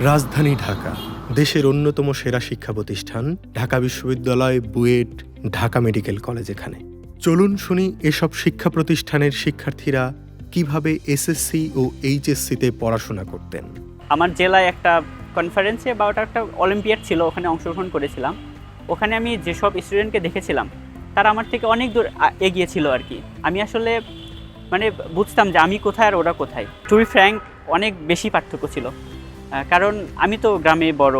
রাজধানী ঢাকা, দেশের অন্যতম সেরা শিক্ষা প্রতিষ্ঠান, ঢাকা বিশ্ববিদ্যালয়, বুয়েট, ঢাকা মেডিকেল কলেজ এখানে। চলুন শুনি এসব শিক্ষা প্রতিষ্ঠানের শিক্ষার্থীরা কীভাবে এসএসসি ও এইচএসসিতে পড়াশোনা করতেন। আমার জেলায় একটা কনফারেন্সে বা ওটা একটা অলিম্পিয়াড ছিল, ওখানে অংশগ্রহণ করেছিলাম। ওখানে আমি যেসব স্টুডেন্টকে দেখেছিলাম, তারা আমার থেকে অনেক দূর এগিয়ে ছিল আর কি। আমি আসলে মানে বুঝতাম যে আমি কোথায় আর ওরা কোথায়। টু ফ্র্যাঙ্ক অনেক বেশি পার্থক্য ছিল। কারণ আমি তো গ্রামে বড়,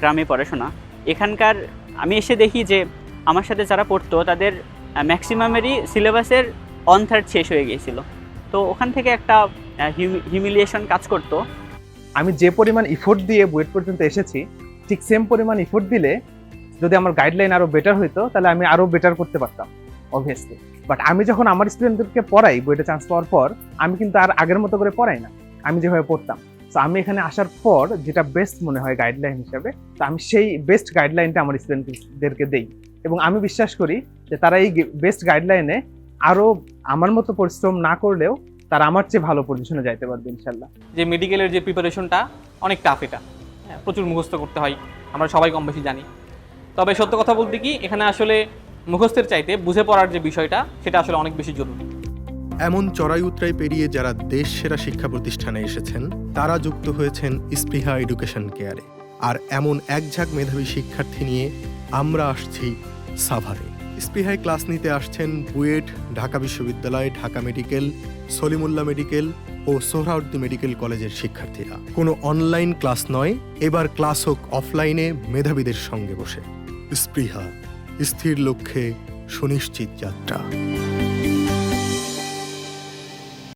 গ্রামে পড়াশোনা। এখানকার আমি এসে দেখি যে আমার সাথে যারা পড়তো, তাদের ম্যাক্সিমামেরই সিলেবাসের অন থার্ড শেষ হয়ে গিয়েছিল। তো ওখান থেকে একটা হিউমিলিয়েশন কাজ করতো। আমি যে পরিমাণ ইফোর্ট দিয়ে বুয়েট পর্যন্ত এসেছি, ঠিক সেম পরিমাণ ইফোর্ট দিলে যদি আমার গাইডলাইন আরও বেটার হতো তাহলে আমি আরও বেটার করতে পারতাম অবভিয়াসলি বাট আমি যখন আমার স্টুডেন্টদেরকে পড়াই, বুয়েটে চান্স পাওয়ার পর, আমি কিন্তু আর আগের মতো করে পড়াই না। আমি যেভাবে পড়তাম। তো আমি এখানে আসার পর যেটা বেস্ট মনে হয় গাইডলাইন হিসাবে তো আমি সেই বেস্ট গাইডলাইনটা আমার স্টুডেন্টদেরকে দেই। এবং আমি বিশ্বাস করি যে তারা এই বেস্ট গাইডলাইনে আরও আমার মতো পরিশ্রম না করলেও তারা আমার চেয়ে ভালো পজিশনে যাইতে পারবে ইনশাল্লাহ। যে মেডিকেলের যে প্রিপারেশনটা অনেক টাফ এটা। হ্যাঁ, প্রচুর মুখস্থ করতে হয় আমরা সবাই কম বেশি জানি। তবে সত্য কথা বলতে কি এখানে আসলে মুখস্থের চাইতে বুঝে পড়ার যে বিষয়টা সেটা আসলে অনেক বেশি জরুরি। এমন চড়াই উতরাই পেরিয়ে যারা দেশ সেরা শিক্ষা প্রতিষ্ঠানে এসেছেন, তারা যুক্ত হয়েছেন স্পৃহা এডুকেশন কেয়ারে। আর এমন এক ঝাঁক মেধাবী শিক্ষার্থী নিয়ে আমরা আসছি সাভারে। স্পৃহায় ক্লাস নিতে আসছেন বুয়েট, ঢাকা বিশ্ববিদ্যালয়, ঢাকা মেডিকেল, সলিমুল্লাহ মেডিকেল ও সোহরাউদ্দি মেডিকেল কলেজের শিক্ষার্থীরা। কোনো অনলাইন ক্লাস নয়, এবার ক্লাস হোক অফলাইনে মেধাবীদের সঙ্গে বসে। স্পৃহা, স্থির লক্ষ্যে সুনিশ্চিত যাত্রা।